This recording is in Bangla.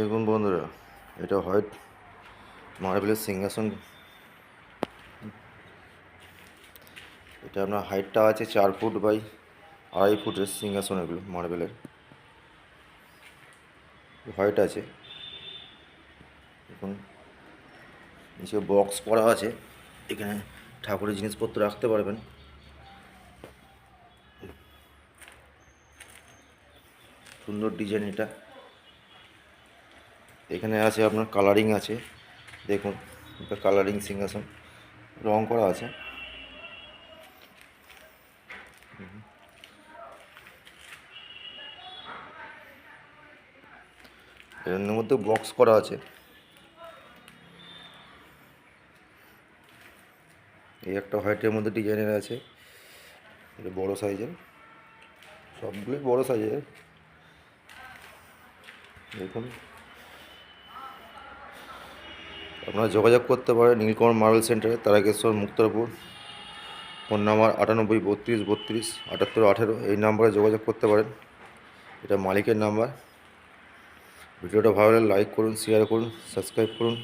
দেখুন বন্ধুরা, এটা হোয়াইট মার্বেলের সিংহাসন। এটা আপনার হাইটটা আছে চার ফুট বাই আড়াই ফুটের সিংহাসন এগুলো মার্বেলের হোয়াইট আছে। দেখুন, নিচে বক্স করা আছে। এখানে ঠাকুরের জিনিসপত্র রাখতে পারবেন। সুন্দর ডিজাইন এটা। এখানে আছে আপনার কালারিং আছে, দেখুন কালারিং সিংহাসন, রং করা আছে। এর মধ্যে বক্স করা আছে। এই একটা হোয়াইটের মধ্যে ডিজাইনের আছে, এটা বড় সাইজের সবগুলোই বড় সাইজের দেখুন আপনারা যোগাযোগ করতে পারেন নীলকমল মার্বেল সেন্টারে, তারাকেশ্বর, মুক্তারপুর, ফোন নাম্বার আটানব্বই, বত্রিশ বত্রিশ, আটাত্তর, আঠেরো, এই নাম্বারে যোগাযোগ করতে পারেন। এটা মালিকের নাম্বার। ভিডিওটা ভালো লাইক করুন শেয়ার করুন সাবস্ক্রাইব করুন।